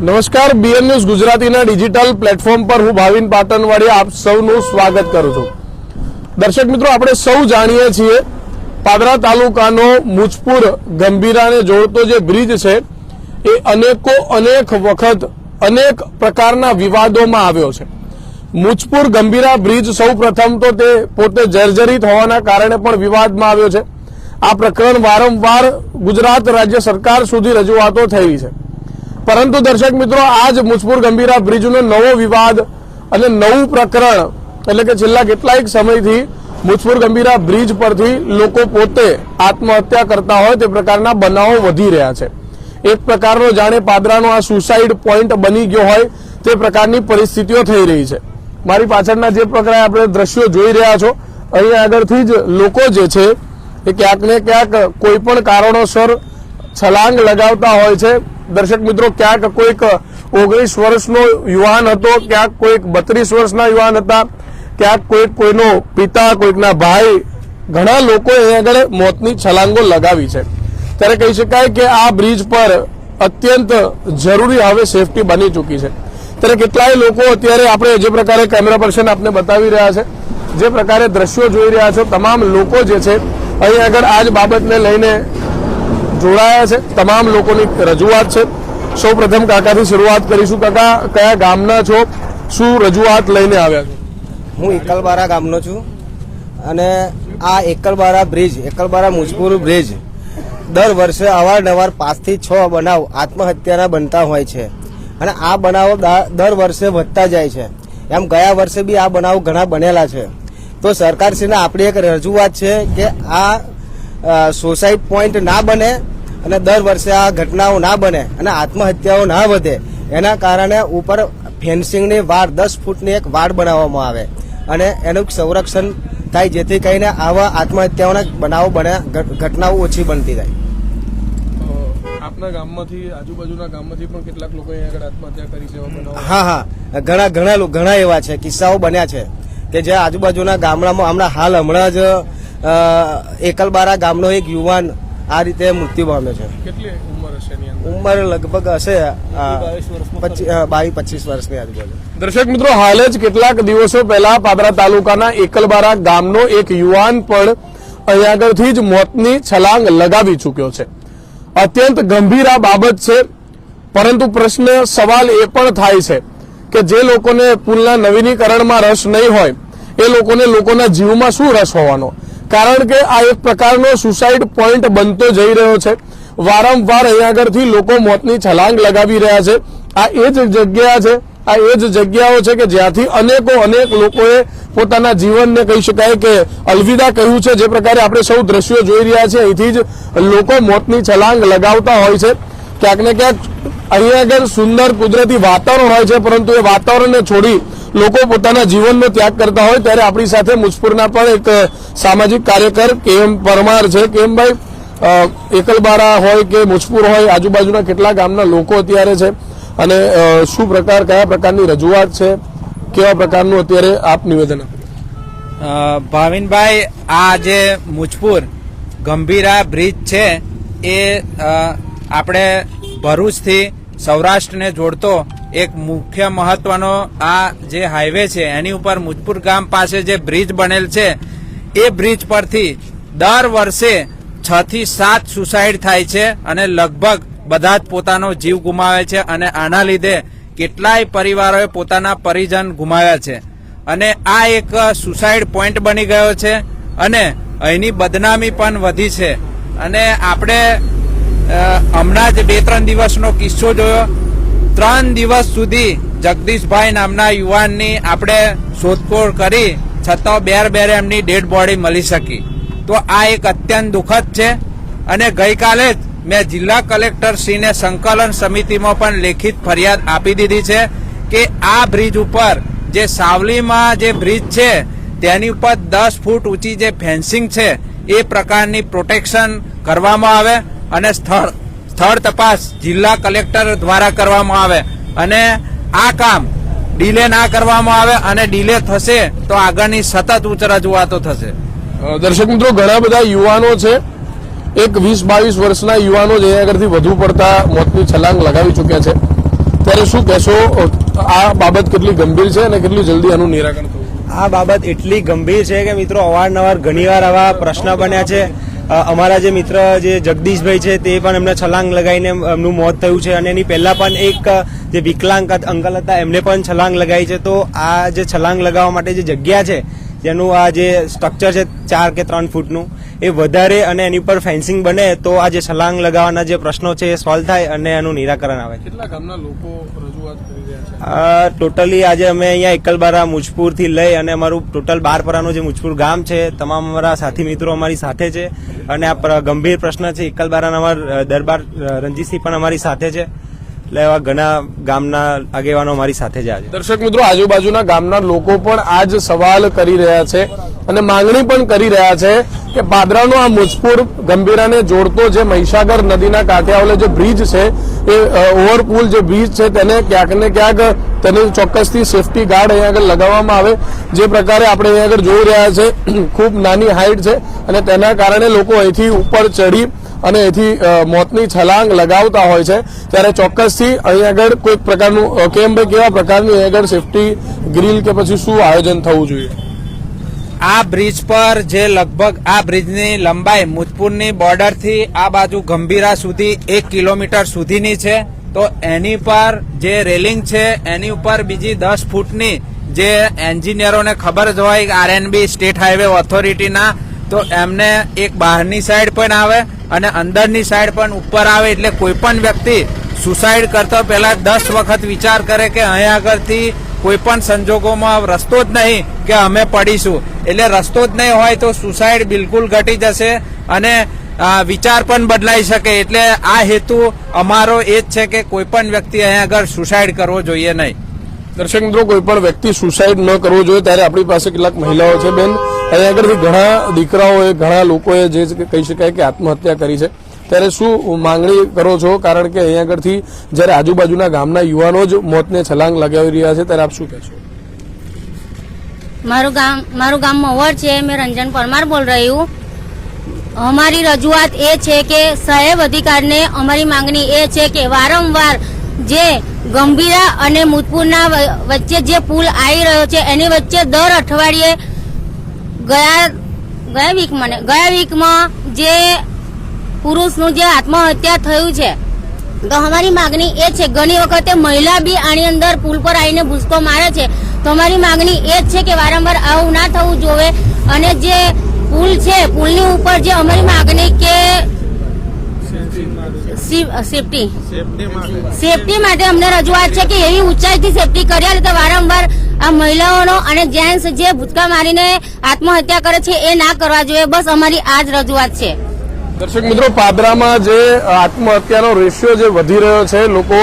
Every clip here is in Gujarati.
નમસ્કાર બીએન ન્યૂઝ ગુજરાતીના ડિજિટલ પ્લેટફોર્મ પર હું ભાવિન પાટણવાડી આપ સૌનું સ્વાગત કરું છું. દર્શક મિત્રો, આપણે સૌ જાણીએ છીએ, પાદરા તાલુકાનો મુજપુર ગંભીરાને જોડતો જે બ્રિજ છે, એ અનેકો અનેક વખત અનેક પ્રકારના વિવાદોમાં આવ્યો છે. મુજપુર ગંભીરા બ્રિજ સૌ તો તે પોતે જર્જરિત હોવાના કારણે પણ વિવાદમાં આવ્યો છે. આ પ્રકરણ વારંવાર ગુજરાત રાજ્ય સરકાર સુધી રજૂઆતો થઈ છે. પરંતુ દર્શક મિત્રો, આજ મુજપુર ગંભીરા બ્રિજનો નવો વિવાદ અને નવું પ્રકરણ, એટલે કે છેલ્લા કેટલાક સમયથી મુજપુર ગંભીરા બ્રિજ પરથી લોકો પોતે આત્મહત્યા કરતા હોય તે પ્રકારના બનાવો વધી રહ્યા છે. એક પ્રકારનો જાણે પાદરાનો આ સુસાઇડ પોઈન્ટ બની ગયો હોય તે પ્રકારની પરિસ્થિતિઓ થઈ રહી છે. મારી પાછળના જે પ્રકારે આપણે દ્રશ્યો જોઈ રહ્યા છો, અહીંયા આગળથી જ લોકો જે છે, એ ક્યાંક ને ક્યાંક કોઈ પણ કારણોસર છલાંગ લગાવતા હોય છે. દર્શક મિત્રો, ક્યાંક કોઈક ઓગણીસ વર્ષનો યુવાન હતો, ક્યાંક કોઈક બત્રીસ વર્ષના યુવાન હતા, ક્યાંક કોઈક કોઈનો પિતા, કોઈકના ભાઈ, ઘણા લોકો અહીંયા આગળ મોતની છલાંગો લગાવી છે. ત્યારે કહી શકાય કે આ બ્રિજ પર અત્યંત જરૂરી હવે સેફટી બની ચૂકી છે. ત્યારે કેટલાય લોકો અત્યારે આપણે જે પ્રકારે કેમેરા પર્સન આપને બતાવી રહ્યા છે, જે પ્રકારે દ્રશ્યો જોઈ રહ્યા છો, તમામ લોકો જે છે, અહીં આગળ આ જ બાબતને લઈને જોડાયા છે. તમામ લોકોની રજૂઆત છે. સૌ પ્રથમ કાકાથી શરૂઆત કરીશું. કાકા, કયા ગામના છો? શું રજૂઆત લઈને આવ્યા છો? હું એકલબારા ગામનો છું અને આ એકલબારા બ્રિજ, એકલબારા મુજપુર બ્રિજ દર વર્ષે અવારનવાર પાંચથી છ બનાવ આત્મહત્યાના બનતા હોય છે અને આ બનાવો દર વર્ષે વધતા જાય છે. એમ ગયા વર્ષે બી આ બનાવો ઘણા બનેલા છે. તો સરકારશ્રીને આપણી એક રજૂઆત છે કે આ સોસાઇટ પોઈન્ટ ના બને અને દર વર્ષે આ ઘટનાઓ ના બને અને આત્મહત્યાઓ ના વધે એના કારણે ઉપર ફેન્સિંગની વાડ દસ ફૂટની એક વાડ બનાવવામાં આવે અને એનું સંરક્ષણ થાય જેથી કરીને આવા આત્મહત્યાઓના બનાવો બને ઘટનાઓ ઓછી બનતી જાય. આપના ગામમાંથી આજુબાજુના ગામમાંથી પણ કેટલાક લોકો આગળ આત્મહત્યા કરી છે હા હા. ઘણા ઘણા ઘણા એવા છે કિસ્સાઓ બન્યા છે કે જે આજુબાજુના ગામડામાં હમણાં હાલ હમણાં જ એકલબારા ગામનો એક યુવાન આ રીતે મૃત્યુ પામ્યો છે. કેટલી ઉંમર હશે એની અંદર? ઉંમર લગભગ હશે બાવીસ પચીસ વર્ષની આજુબાજુ. દર્શક મિત્રો હાલ જ કેટલાક દિવસો પહેલા પાદરા તાલુકાના એકલબારા ગામનો એક યુવાન પણ અહીંયા આગળથી જ મોતની છલાંગ લગાવી ચૂક્યો છે. અત્યંત ગંભીર આ બાબત છે પરંતુ પ્રશ્ન સવાલ એ પણ થાય છે કે જે લોકોને પુલના નવીનીકરણમાં રસ નહીં હોય એ લોકોને લોકોના જીવમાં શું રસ હોવાનો? કારણ કે આ એક પ્રકારનો સુસાઇડ પોઈન્ટ બનતો જઈ રહ્યો છે. વારંવાર અહીંયા આગળથી લોકો મોતની છલાંગ લગાવી રહ્યા છે. આ એ જ જગ્યા છે, આ એ જ જગ્યાઓ છે કે જ્યાંથી અનેકો અનેક લોકોએ પોતાના જીવનને કહી શકાય કે અલવિદા કહ્યું છે, જે પ્રકારે આપણે સૌ દ્રશ્યો જોઈ રહ્યા છે અહીંથી જ લોકો મોતની છલાંગ લગાવતા હોય છે. ક્યાંક ને ક્યાંક અહીંયા આગળ સુંદર કુદરતી વાતાવરણ હોય છે, પરંતુ એ વાતાવરણને છોડી લોકો પોતાના જીવનનો ત્યાગ કરતા હોય ત્યારે આપણી સાથે મુજપુરના પણ એક સામાજિક કાર્યકર કે પરમાર છે. કે એમ ભાઈ એકલબારા હોય કે મુજપુર હોય, આજુબાજુના કેટલા ગામના લોકો અત્યારે છે અને શું પ્રકાર, કયા પ્રકારની રજૂઆત છે? કેવા પ્રકારનું અત્યારે આપ નિવેદન ભાવિનભાઈ, આ જે મુજપુર ગંભીરા બ્રિજ છે એ આપણે ભરૂચથી સૌરાષ્ટ્રને જોડતો એક મુખ્ય મહત્વનો આ જે હાઈવે છે, એની ઉપર મુજપુર ગામ પાસે જે બ્રિજ બનેલ છે, એ બ્રિજ પરથી દર વર્ષે છ થી સાત સુસાઇડ થાય છે અને લગભગ બધા જ પોતાનો જીવ ગુમાવે છે અને આના લીધે કેટલાય પરિવારોએ પોતાના પરિજન ગુમાવ્યા છે. અને આ એક સુસાઇડ પોઈન્ટ બની ગયો છે અને અહીંની બદનામી પણ વધી છે. અને આપણે હમણાં જ બે ત્રણ દિવસનો કિસ્સો જોયો. ત્રણ દિવસ સુધી જગદીશભાઈ નામના યુવાનની આપણે શોધખોળ કરી, છતાં બેર બેરે એમની ડેડ બોડી મળી શકી. તો આ એક અત્યંત દુઃખદ છે અને ગઈકાલે જ મેં જિલ્લા કલેક્ટર શ્રીને સંકલન સમિતિમાં પણ લેખિત ફરિયાદ આપી દીધી છે કે આ બ્રિજ ઉપર જે સાવલીમાં જે બ્રિજ છે, તેની ઉપર દસ ફૂટ ઊંચી જે ફેન્સિંગ છે, એ પ્રકારની પ્રોટેક્શન કરવામાં આવે અને સ્થળ સ્થળ તપાસ જિલ્લા કલેક્ટર દ્વારા કરવામાં આવે અને આ કામ ડીલે ના કરવામાં આવે અને ડીલે થશે તો આગળની સતત ઉચ્ચ રજૂઆતો થશે. દર્શક મિત્રો ઘણા બધા યુવાનો છે. એક વીસ બાવીસ વર્ષના યુવાનો જે આગળથી વધુ પડતા મોતની છલાંગ લગાવી ચૂક્યા છે. ત્યારે શું કહેશો? આ બાબત કેટલી ગંભીર છે અને કેટલી જલ્દી આનું નિરાકરણ થવું? આ બાબત એટલી ગંભીર છે કે મિત્રો અવારનવાર ઘણીવાર આવા પ્રશ્ન બન્યા છે. અમારા જે મિત્ર જે જગદીશભાઈ છે તે પણ એમને છલાંગ લગાવીને એમનું મોત થયું છે અને એની પહેલા પણ એક જે વિકલાંગ અંકલ હતા એમને પણ છલાંગ લગાવી છે. તો આ જે છલાંગ લગાવવા માટે જે જગ્યા છે જેનું આ જે સ્ટ્રક્ચર છે ચાર કે ત્રણ ફૂટનું એ વધારે અને એની ઉપર ફેન્સિંગ બને તો આ જે છલાંગ લગાવવાના જે પ્રશ્નો છે એ સોલ્વ થાય અને એનું નિરાકરણ આવે કેટલા ગામના લોકો રજૂઆત કરી રહ્યા છે? ટોટલી આજે અમે અહીંયા એકલબારા મુજપુરથી લઈ અને અમારું ટોટલ બારપરાનું જે મુજપુર ગામ છે તમામ અમારા સાથી મિત્રો અમારી સાથે છે અને આ ગંભીર પ્રશ્ન છે. એકલબારાના અમારા દરબાર રણજીતસિંહ પણ અમારી સાથે છે. એવા ઘણા ગામના આગેવાનો અમારી સાથે છે આજે. દર્શક મિત્રો, આજુબાજુના ગામના લોકો પણ આ જ સવાલ કરી રહ્યા છે અને માંગણી પણ કરી રહ્યા છે કે પાદરાનો આ મુજપુર ગંભીરાને જોડતો જે મહીસાગર નદીના કાંઠે આવેલો જે બ્રિજ છે, એ ઓવરપુલ જે બ્રિજ છે, તેને ક્યાંક ને ક્યાંક તેને ચોક્કસથી સેફટી ગાર્ડ અહીંયા આગળ લગાવવામાં આવે. જે પ્રકારે આપણે અહીંયા આગળ જોઈ રહ્યા છે, ખૂબ નાની હાઈટ છે અને તેના કારણે લોકો અહીંથી ઉપર ચડી અને એથી મોતની છલાંગ લગાવતા હોય છે. ત્યારે ચોક્કસથી અહીં આગળ કોઈક પ્રકારનું કેમ ભાઈ, કેવા પ્રકારની અહીં આગળ સેફટી ગ્રીલ કે પછી શું આયોજન થવું જોઈએ? આ બ્રિજ પર જે લગભગ, આ બ્રિજની લંબાઈ મુજપુરની બોર્ડરથી આ બાજુ ગંભીરા સુધી એક કિલોમીટર સુધીની છે. તો એની પર જે રેલિંગ છે, એની ઉપર બીજી દસ ફૂટની જે એન્જિનિયરોને ખબર જ હોય આરએનબી સ્ટેટ હાઈવે ઓથોરિટીના તો એમને એક બહારની સાઈડ પણ આવે અને અંદરની સાઈડ પણ ઉપર આવે એટલે કોઈ પણ વ્યક્તિ સુસાઇડ કરતા પહેલા દસ વખત વિચાર કરે કે અહીં આગળથી કોઈ પણ સંજોગોમાં રસ્તો જ નહીં કે અમે પડીશું. એટલે રસ્તો જ નહીં હોય તો સુસાઇડ બિલકુલ ઘટી જશે અને વિચાર પણ બદલાઈ શકે. એટલે આ હેતુ અમારો એ જ છે કે કોઈ પણ વ્યક્તિ અહીં આગળ સુસાઇડ કરવો જોઈએ નહીં. દર્શક મિત્રો, કોઈ પણ વ્યક્તિ સુસાઇડ ન કરવો જોઈએ, ત્યારે આપણી પાસે કેટલાક મહિલાઓ છે, બેન. અહીં આગળથી ઘણા દીકરાઓએ, ઘણા લોકોએ જે કહી શકાય કે આત્મહત્યા કરી છે. ત્યારે શું માંગણી કરો છો? કારણ કે અહીં આગળથી જ્યારે આજુબાજુના ગામના યુવાનો જ મોતને છલાંગ લગાવી રહ્યા છે, ત્યારે આપ શું કહેશો? મારું ગામ મારું ગામ મહુવર છે, મેં રંજન પરમાર બોલ રહી હું. અમારી રજૂઆત એ છે કે સાહેબ અધિકારને અમારી માંગણી એ છે કે વારંવાર જે ગંભીરા અને મુતપુરના વચ્ચે જે પુલ આવી રહ્યો છે, એની વચ્ચે દર અઠવાડિયે ગયા ગયા વીક મને, ગયા વીકમાં જે પુરુષનું જે આત્મહત્યા થયું છે, તો અમારી માગણી એ છે, ઘણી વખતે મહિલા બી આની અંદર પુલ પર આવીને ભૂસકો મારે છે. તો અમારી માગણી એ જ છે કે વારંવાર આવું ના થવું જોવે. અને જે પુલ છે, પુલની ઉપર જે અમારી માગણી કે સેફટી સેફટી માટે. અમને રજૂઆત છે કે એવી ઊંચાઈથી સેફટી કર્યા તો વારંવાર આ મહિલાઓનો અને જેન્ટ્સ જે ભૂતકા મારીને આત્મહત્યા કરે છે એ ના કરવા જોઈએ. બસ અમારી આ જ રજૂઆત છે. દર્શક મિત્રો પાદરામાં જે આત્મહત્યાનો રેશિયો જે વધી રહ્યો છે લોકો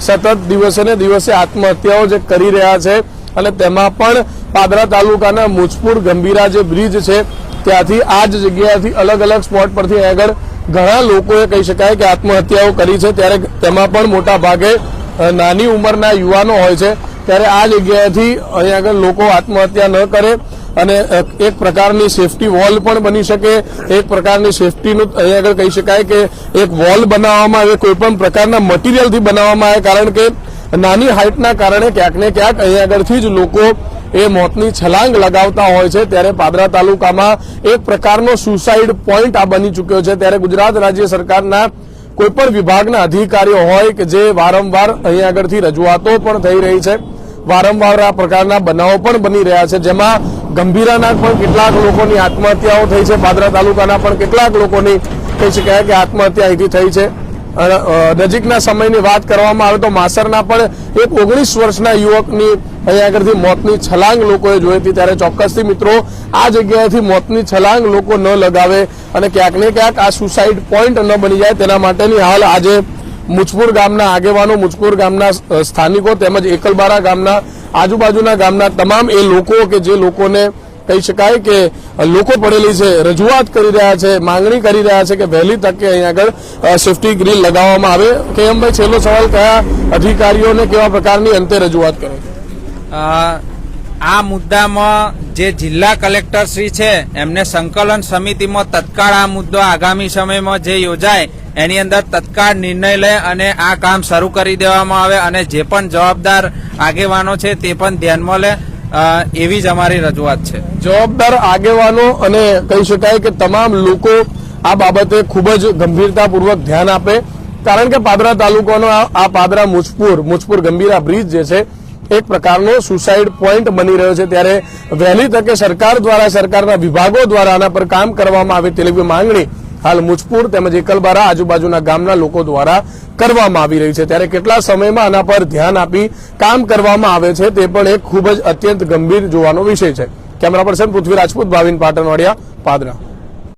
સતત દિવસે ને દિવસે આત્મહત્યાઓ જે કરી રહ્યા છે અને તેમાં પણ પાદરા તાલુકાના મુજપુર ગંભીરા જે બ્રિજ છે ત્યાંથી આ જ જગ્યાથી અલગ અલગ સ્પોટ પરથી આગળ ઘણા લોકોએ કહી શકાય કે આત્મહત્યાઓ કરી છે. ત્યારે તેમાં પણ મોટા ભાગે નાની ઉંમરના યુવાનો હોય છે. ત્યારે આ જગ્યાએથી અહીં આગળ લોકો આત્મહત્યા ન કરે અને એક પ્રકારની સેફટી વોલ પણ બની શકે. એક પ્રકારની સેફટીનું અહીં આગળ કહી શકાય કે એક વોલ બનાવવામાં આવે, કોઈ પણ પ્રકારના મટીરિયલથી બનાવવામાં આવે. કારણ કે નાની હાઇટના કારણે ક્યાંક ને ક્યાંક અહીં આગળથી જ લોકો એ મોતની છલાંગ લગાવતા હોય છે, ત્યારે પાદરા તાલુકામાં એક પ્રકારનો સુસાઇડ પોઈન્ટ આ બની ચૂક્યો છે. ત્યારે ગુજરાત રાજ્ય સરકારના કોઈપણ વિભાગના અધિકારીઓ હોય કે જે વારંવાર અહીં આગળથી રજૂઆતો પણ થઈ રહી છે. વારંવાર આ પ્રકારના બનાવો પણ બની રહ્યા છે, જેમાં ગંભીરાના પણ કેટલાક લોકોની આત્મહત્યાઓ થઈ છે. પાદરા તાલુકાના પણ કેટલાક લોકોની કહી શકાય કે આત્મહત્યા અહીંથી થઈ છે. નજીકના સમયની વાત કરવામાં આવે તો માસરના પણ એક ઓગણીસ વર્ષના યુવકની અહીંયા આગળથી મોતની છલાંગ લોકોએ જોઈ હતી. ત્યારે ચોક્કસથી મિત્રો, આ જગ્યાએથી મોતની છલાંગ લોકો ન લગાવે અને ક્યાંક ને ક્યાંક આ સુસાઇડ પોઈન્ટ ન બની જાય તેના માટેની હાલ આજે મુજપુર ગામના આગેવાનો મુજપુર ગામના સ્થાનિકો તેમજ એકલબારા ગામના આજુબાજુના ગામના તમામ એ લોકો કે જે લોકોને કહી શકાય કે લોકો પડેલી છે રજૂઆત કરી રહ્યા છે, માંગણી કરી રહ્યા છે કે વહેલી તકે અહીં આગળ સેફટી ગ્રીલ લગાવવામાં આવે. કે એમ ભાઈ છેલ્લો સવાલ, કયા અધિકારીઓને કેવા પ્રકારની અંતે રજૂઆત કરો? આ મુદ્દામાં જે જિલ્લા કલેક્ટર શ્રી છે, એમને સંકલન સમિતિમાં તત્કાળ આ મુદ્દો આગામી સમયમાં જે યોજાય, એની અંદર તત્કાળ નિર્ણય લે અને આ કામ શરૂ કરી દેવામાં આવે અને જે પણ જવાબદાર આગેવાનો છે તે પણ ધ્યાનમાં લે. એવી જ અમારી રજૂઆત છે. જવાબદાર આગેવાનો અને કહી શકાય કે તમામ લોકો આ બાબતે ખૂબ જ ગંભીરતાપૂર્વક ધ્યાન આપે. કારણ કે પાદરા તાલુકાનો આ પાદરા મુજપુર મુજપુર ગંભીરા બ્રિજ જે છે, એક પ્રકારનો સુસાઇડ પોઈન્ટ બની રહ્યો છે. ત્યારે વહેલી તકે સરકાર દ્વારા, સરકારના વિભાગો દ્વારા આના પર કામ કરવામાં આવે તેવી માંગણી હાલ મુજપુર તેમજ એકલબારા આજુબાજુના ગામના લોકો દ્વારા કરવામાં આવી રહી છે. ત્યારે કેટલા સમયમાં આના પર ધ્યાન આપી કામ કરવામાં આવે છે તે પણ એક ખૂબ જ અત્યંત ગંભીર જોવાનો વિષય છે. Camera person Prithvi Rajput Bhavin Patanvadiya, Padra.